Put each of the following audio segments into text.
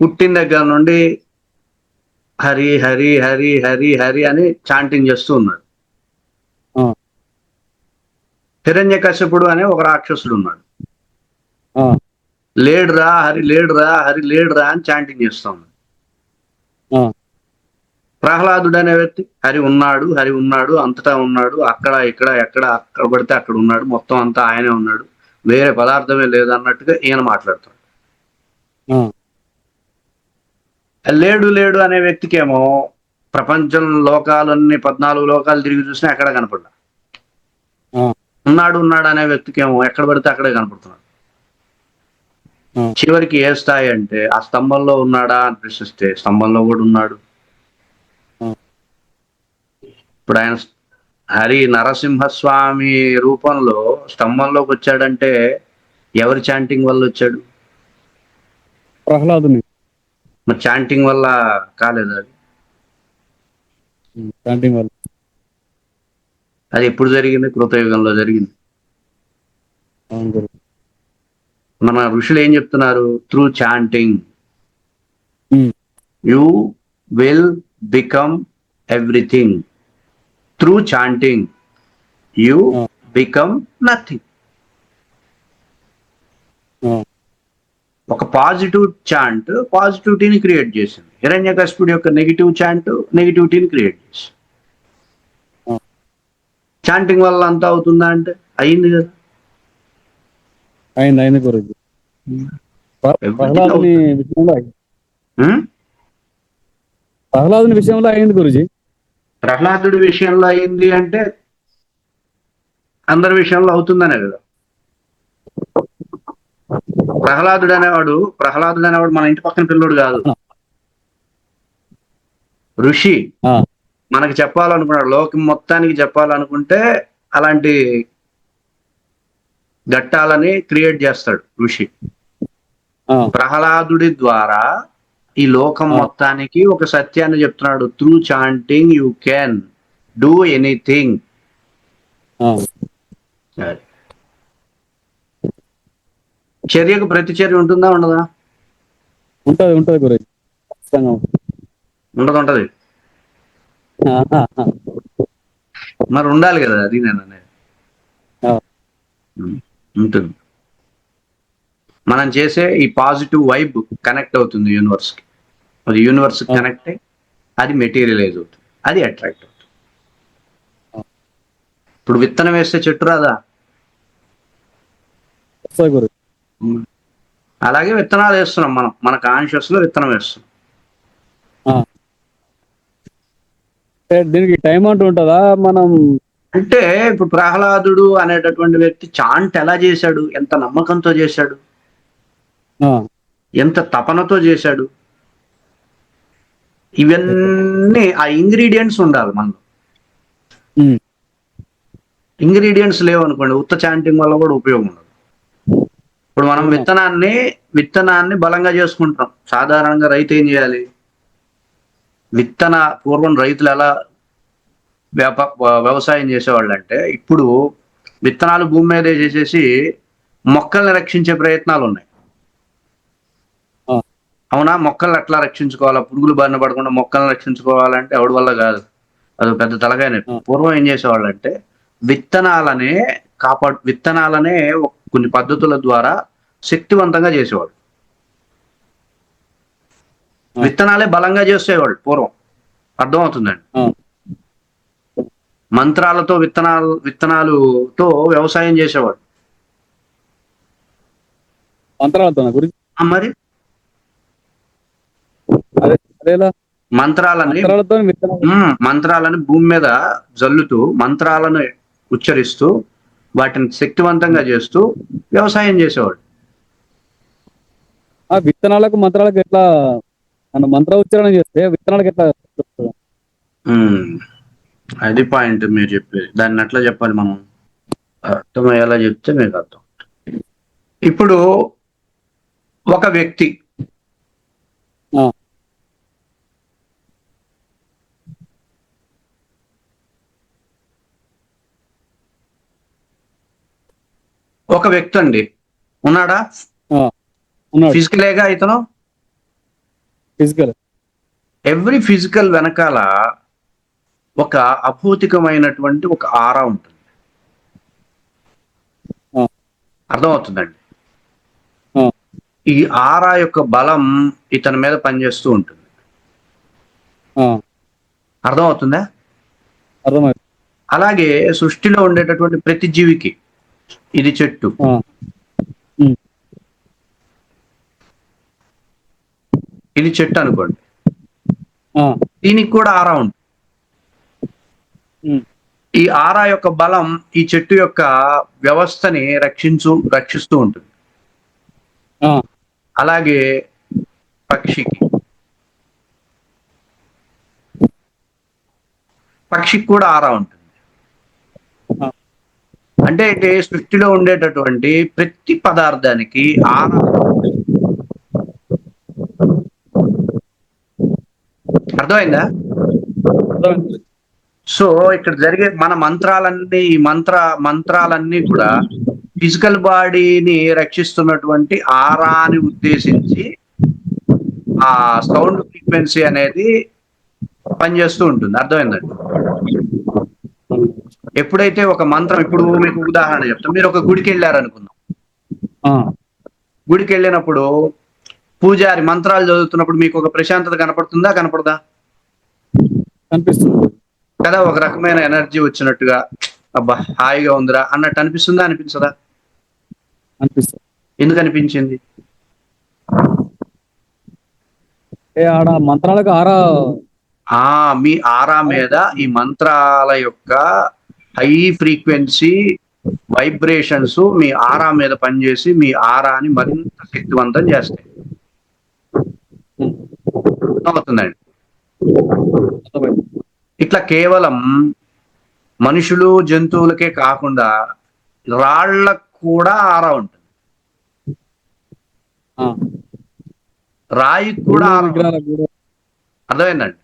పుట్టిన దగ్గర నుండి హరి హరి హరి హరి హరి అని చాంటింగ్ చేస్తూ ఉన్నాడు. ఆ. హిరణ్యకశ్యపుడు అనే ఒక రాక్షసుడు ఉన్నాడు. లేడురా హరి లేడురా హరి లేడురా అని చాంటింగ్ చేస్తా ఉన్నాడు. ప్రహ్లాదుడు అనే వ్యక్తి హరి ఉన్నాడు హరి ఉన్నాడు అంతటా ఉన్నాడు అక్కడ ఇక్కడ ఎక్కడ అక్కడ పడితే అక్కడ ఉన్నాడు మొత్తం అంతా ఆయనే ఉన్నాడు వేరే పదార్థమే లేదు అన్నట్టుగా ఈయన మాట్లాడుతాడు. లేడు లేడు అనే వ్యక్తికేమో ప్రపంచం లోకాలన్నీ పద్నాలుగు లోకాలు తిరిగి చూసినా ఎక్కడ కనపడ్డా ఉన్నాడు ఉన్నాడు అనే వ్యక్తికేమో ఎక్కడ పడితే అక్కడే కనపడుతున్నాడు. చివరికి ఏ స్థాయి అంటే ఆ స్తంభంలో ఉన్నాడా అని ప్రశ్నిస్తే స్తంభంలో కూడా ఉన్నాడు. ఇప్పుడు ఆయన హరి నరసింహస్వామి రూపంలో స్తంభంలోకి వచ్చాడంటే ఎవరి చాంటింగ్ వల్ల వచ్చాడు? ప్రహ్లాదుని. మరి చాంటింగ్ వల్ల కాలేదు అది. చాంటింగ్ వల్ల. అది ఎప్పుడు జరిగింది? కృతయుగంలో జరిగింది. మన ఋషులు ఏం చెప్తున్నారు? Through chanting you will become everything through chanting you. Become nothing positive chant పాజిటివిటీని create చేసింది. హిరణ్యకశిపుడి యొక్క నెగిటివ్ చాంట్ నెగిటివిటీని క్రియేట్ చేసింది. చాంటింగ్ వల్ల అంతా అవుతుందా అంటే అయింది కదా. అయింది అయింది గురుజీ? ప్రహ్లాదుని విషయంలో అయింది గురుజీ. ప్రహ్లాదుడి విషయంలో అయింది అంటే అందరి విషయంలో అవుతుందనే కదా. ప్రహ్లాదుడు అనేవాడు ప్రహ్లాదుడు అనేవాడు మన ఇంటి పక్కన పిల్లోడు కాదు. ఋషి మనకి చెప్పాలనుకున్నాడు లోకం మొత్తానికి చెప్పాలనుకుంటే అలాంటి ఘట్టాలని క్రియేట్ చేస్తాడు ఋషి. ప్రహ్లాదుడి ద్వారా ఈ లోకం. మొత్తానికి ఒక సత్యాన్ని చెప్తున్నాడు. Through chanting you can do anything ఆ, చర్యకు ప్రతి చర్య ఉంటుందా ఉండదా? ఉంటది ఉంటది గురుజీ ఖచ్చితంగా ఉంటది. ఉండదు ఉంటది. మరి ఉండాలి కదా అది నేను అనేది. ఉంటుంది. మనం చేసే ఈ పాజిటివ్ వైబ్ కనెక్ట్ అవుతుంది యూనివర్స్కి అది యూనివర్స్. కనెక్ట్ అయ్యి అది మెటీరియలైజ్ అవుతుంది. అది అట్రాక్ట్ అవుతుంది. ఇప్పుడు విత్తనం వేస్తే చెట్టు రాదా? అలాగే విత్తనాలు వేస్తున్నాం మనం. మన కాన్షియస్లో విత్తనం వేస్తున్నాం. దీనికి టైం అంటూ ఉంటుందా? మనం అంటే ఇప్పుడు ప్రహ్లాదుడు అనేటటువంటి వ్యక్తి చాంట్ ఎలా చేశాడు? ఎంత నమ్మకంతో చేశాడు? ఎంత తపనతో చేశాడు? ఇవన్నీ ఆ ఇంగ్రీడియంట్స్ ఉండాలి మనలో. ఉమ్, ఇంగ్రీడియంట్స్ లేవు అనుకోండి ఉత్త చాంటింగ్ వల్ల కూడా ఉపయోగం ఉండదు. ఇప్పుడు మనం విత్తనాన్ని విత్తనాన్ని బలంగా చేసుకుంటాం సాధారణంగా రైతు ఏం చేయాలి? విత్తన పూర్వం రైతులు ఎలా వ్యాప వ్యవసాయం చేసేవాళ్ళు అంటే ఇప్పుడు విత్తనాలు భూమి మీదే చేసేసి మొక్కల్ని రక్షించే ప్రయత్నాలు ఉన్నాయి. అవునా? మొక్కల్ని ఎట్లా రక్షించుకోవాలా? పురుగులు బారిన పడకుండా మొక్కల్ని రక్షించుకోవాలంటే ఎవడి వల్ల కాదు. అది పెద్ద తలకాయ. ఆ. పూర్వం ఏం చేసేవాళ్ళు అంటే విత్తనాలనే కాపాడు విత్తనాలనే ఒక- కొన్ని పద్ధతుల ద్వారా శక్తివంతంగా చేసేవాడు. విత్తనాలే బలంగా చేసేవాళ్ళు పూర్వం. అర్థమవుతుందండి? మంత్రాలతో విత్తనాలు విత్తనాలుతో వ్యవసాయం చేసేవాడు. మంత్రాలతో మరి? మంత్రాలని మంత్రాలను భూమి మీద జల్లుతూ మంత్రాలను ఉచ్చరిస్తూ వాటిని శక్తివంతంగా చేస్తూ వ్యవసాయం చేసేవాడు. ఆ విత్తనాలకు మంత్రాలకు ఎట్లా మన మంత్ర ఉచ్చారణ చేస్తే విత్తనాలకు ఎట్లా అది పాయింట్ మీరు చెప్పేది. దాన్ని ఎట్లా చెప్పాలి మనం. అర్థమయ్యేలా చెప్తే మీకు అర్థం ఇప్పుడు ఒక వ్యక్తి ఒక వ్యక్తి అండి ఉన్నాడా ఉన్నాడు. ఫిజికలేగా ఇతను? ఫిజికల్ ఎవ్రీ ఫిజికల్ వెనకాల ఒక అభౌతికమైనటువంటి ఒక ఆరా ఉంటుంది. అర్థమవుతుందండి. ఈ ఆరా యొక్క బలం ఇతని మీద పనిచేస్తూ ఉంటుంది. అర్థమవుతుందా? అలాగే సృష్టిలో ఉండేటటువంటి ప్రతి జీవికి ఇది చెట్టు. ఇది చెట్టు అనుకోండి. దీనికి కూడా ఆరా ఉంటుంది. ఉమ్, ఈ ఆరా యొక్క బలం ఈ చెట్టు యొక్క వ్యవస్థని రక్షించు రక్షిస్తూ ఉంటుంది. అలాగే పక్షికి. పక్షికి కూడా ఆరా ఉంటుంది. అంటే ఏంటి? సృష్టిలో ఉండేటటువంటి ప్రతి పదార్థానికి ఆరా అర్థమైందా? సో ఇక్కడ జరిగే మన మంత్రాలన్నీ ఈ మంత్ర మంత్రాలన్నీ కూడా ఫిజికల్ బాడీని రక్షిస్తున్నటువంటి ఆరాని ఉద్దేశించి ఆ సౌండ్ ఫ్రీక్వెన్సీ అనేది పనిచేస్తూ ఉంటుంది. అర్థమైందండి ఎప్పుడైతే ఒక మంత్రం ఇప్పుడు మీకు ఉదాహరణ చెప్తాం. మీరు ఒక గుడికి వెళ్ళారనుకుందాం. ఆ, గుడికి వెళ్ళినప్పుడు పూజారి మంత్రాలు చదువుతున్నప్పుడు మీకు ఒక ప్రశాంతత కనపడుతుందా? కనపడదా? కనిపిస్తుంది. కదా ఒక రకమైన ఎనర్జీ వచ్చినట్టుగా అబ్బా హాయిగా ఉందిరా అన్నట్టు అనిపిస్తుందా? అనిపించదా? అనిపిస్తుంది. ఎందుకు అనిపించింది? ఆడ మంత్రాలకు ఆరా ఆ మీ ఆరా మీద ఈ మంత్రాల యొక్క హై ఫ్రీక్వెన్సీ వైబ్రేషన్స్ మీ ఆరా మీద పనిచేసి మీ ఆరాని మరింత శక్తివంతం చేస్తాయి. అవుతుందండి ఇట్లా కేవలం మనుషులు జంతువులకే కాకుండా రాళ్ళకు కూడా ఆరా ఉంటుంది. రాయికి కూడా అర్థమైందండి?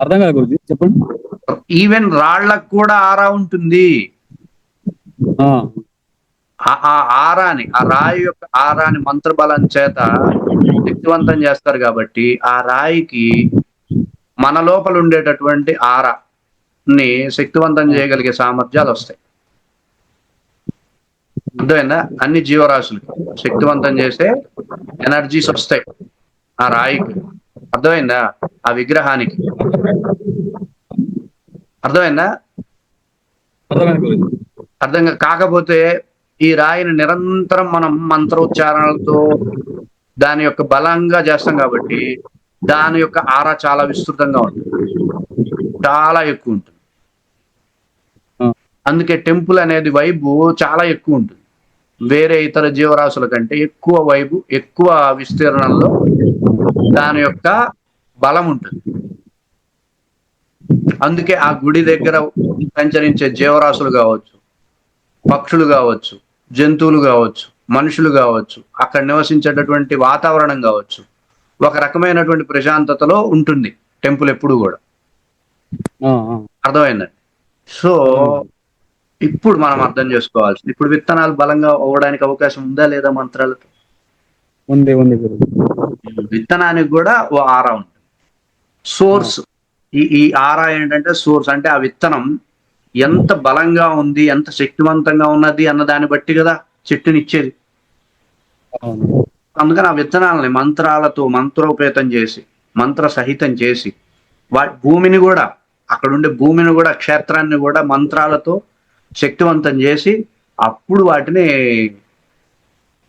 అర్థం కాదు గురుజీ చెప్పండి. ఈవెన్ రాళ్ళకు కూడా ఆరా ఉంటుంది. ఆ, ఆరాని ఆ రాయి యొక్క ఆరాని మంత్రబలం చేత శక్తివంతం చేస్తారు కాబట్టి ఆ రాయికి మన లోపల ఉండేటటువంటి ఆరాని శక్తివంతం చేయగలిగే సామర్థ్యాలు వస్తాయి. అర్థమైందా? అన్ని జీవరాశులకి శక్తివంతం చేసే ఎనర్జీస్ వస్తాయి ఆ రాయికి. అర్థమైందా? ఆ విగ్రహానికి. అర్థమైందా? అర్థం కాకపోతే ఈ రాయిని నిరంతరం మనం మంత్రోచ్చారణలతో దాని యొక్క బలంగా చేస్తాం కాబట్టి దాని యొక్క ఆరా చాలా విస్తృతంగా ఉంటుంది. చాలా ఎక్కువ ఉంటుంది. అందుకే టెంపుల్ అనేది వైబు చాలా ఎక్కువ ఉంటుంది. వేరే ఇతర జీవరాశుల కంటే ఎక్కువ వైబు ఎక్కువ విస్తీర్ణంలో దాని యొక్క బలం ఉంటుంది. అందుకే ఆ గుడి దగ్గర సంచరించే జీవరాశులు కావచ్చు పక్షులు కావచ్చు జంతువులు కావచ్చు మనుషులు కావచ్చు అక్కడ నివసించేటటువంటి వాతావరణం కావచ్చు ఒక రకమైనటువంటి ప్రశాంతతలో ఉంటుంది టెంపుల్ ఎప్పుడు కూడా. అర్థమైందండి? సో ఇప్పుడు మనం అర్థం చేసుకోవాల్సింది. ఇప్పుడు విత్తనాలు బలంగా అవ్వడానికి అవకాశం ఉందా లేదా మంత్రాలతో? ఉంది ఉంది గురుజీ విత్తనానికి కూడా ఓ ఆరా ఉంటుంది. సోర్స్ ఈ ఈ ఆరా ఏంటంటే సోర్స్ అంటే ఆ విత్తనం ఎంత బలంగా ఉంది ఎంత శక్తివంతంగా ఉన్నది అన్న దాన్ని బట్టి కదా చెట్టునిచ్చేది. అందుకని ఆ విత్తనాలని మంత్రాలతో మంత్రోపేతం చేసి మంత్ర సహితం చేసి వా భూమిని కూడా అక్కడ ఉండే భూమిని కూడా క్షేత్రాన్ని కూడా మంత్రాలతో శక్తివంతం చేసి అప్పుడు వాటిని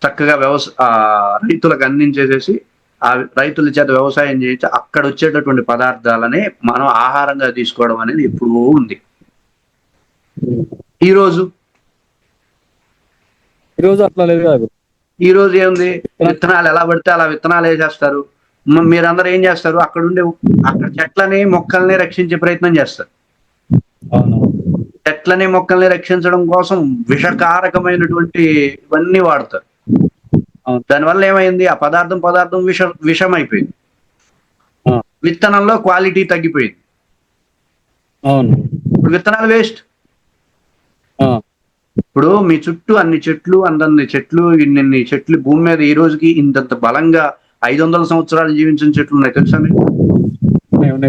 చక్కగా వ్యవస రైతులకు అందించేసేసి ఆ రైతుల చేత వ్యవసాయం చేయించి అక్కడ వచ్చేటటువంటి పదార్థాలనే మనం ఆహారంగా తీసుకోవడం అనేది ఎప్పుడూ ఉంది ఉమ్. ఈ రోజు ఈరోజు అట్లా లేదు కదా. ఈ రోజు ఏముంది విత్తనాలు ఎలా పడితే అలా విత్తనాలు వేసేస్తారు మీరందరూ ఏం చేస్తారు అక్కడ ఉండే అక్కడ చెట్లని మొక్కల్ని రక్షించే ప్రయత్నం చేస్తారు చెట్లని మొక్కల్ని రక్షించడం కోసం విషకారకమైనటువంటి ఇవన్నీ వాడతారు. దానివల్ల ఏమైంది? ఆ పదార్థం పదార్థం విష విషం అయిపోయింది విత్తనంలో క్వాలిటీ తగ్గిపోయింది. అవును. ఇప్పుడు విత్తనాలు వేస్ట్. ఇప్పుడు మీ చుట్టూ అన్ని చెట్లు అందన్ని చెట్లు ఇన్ని చెట్లు భూమి మీద ఈ రోజుకి ఇంతంత బలంగా ఐదు వందల సంవత్సరాలు జీవించిన చెట్లు ఉన్నాయి తెలుసా మీకు?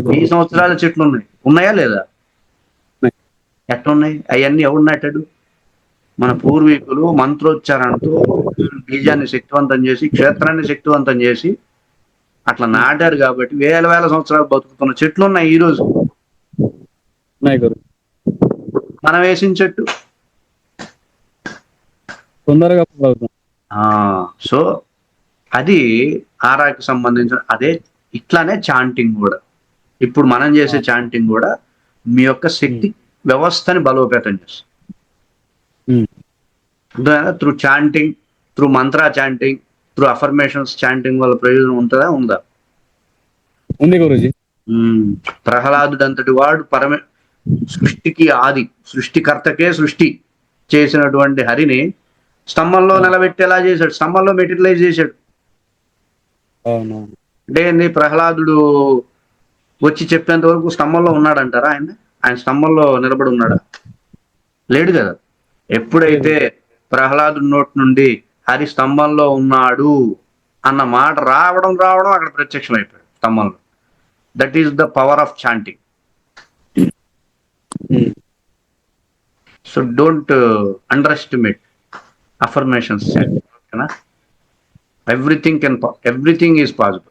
వెయ్యి సంవత్సరాల చెట్లు ఉన్నాయి. ఉన్నాయా లేదా? ఉన్నాయి. ఎట్లున్నాయి? అవన్నీ ఎవరు నాటాడు మన పూర్వీకులు మంత్రోచ్చారణతో బీజాన్ని శక్తివంతం చేసి క్షేత్రాన్ని శక్తివంతం చేసి అట్లా నాటారు కాబట్టి వేల వేల సంవత్సరాలు బతుకుతున్న చెట్లు ఉన్నాయి ఈ రోజు. మనం వేసిన చెట్టు. తొందరగా సో అది ఆరాకి సంబంధించిన అదే ఇట్లానే చాంటింగ్ కూడా. ఇప్పుడు మనం చేసే చాంటింగ్ కూడా మీ యొక్క శక్తి వ్యవస్థని బలోపేతం చేస్తుంది. Through chanting through mantra chanting through affirmations chanting వల్ల ప్రయోజనం ఉంటుందా? ఉందా? ఉంది గురుజీ. ప్రహ్లాదుడు అంతటి వాడు పరమ సృష్టికి ఆది సృష్టికర్తకే సృష్టి చేసినటువంటి హరిని స్తంభంలో నిలబెట్టేలా చేశాడు? స్తంభంలో మెటీరియలైజ్ చేశాడు. అంటే ప్రహ్లాదుడు వచ్చి చెప్పేంత వరకు స్తంభంలో ఉన్నాడంటారా ఆయన? ఆయన స్తంభంలో నిలబడి ఉన్నాడా? లేడు కదా. ఎప్పుడైతే ప్రహ్లాదుడి నోటి నుండి హరి స్తంభంలో ఉన్నాడు అన్న మాట రావడం రావడం అక్కడ ప్రత్యక్షం అయిపోయాడు స్తంభంలో. That is the power of chanting so don't underestimate affirmations ఓకేనా? Everything can everything is possible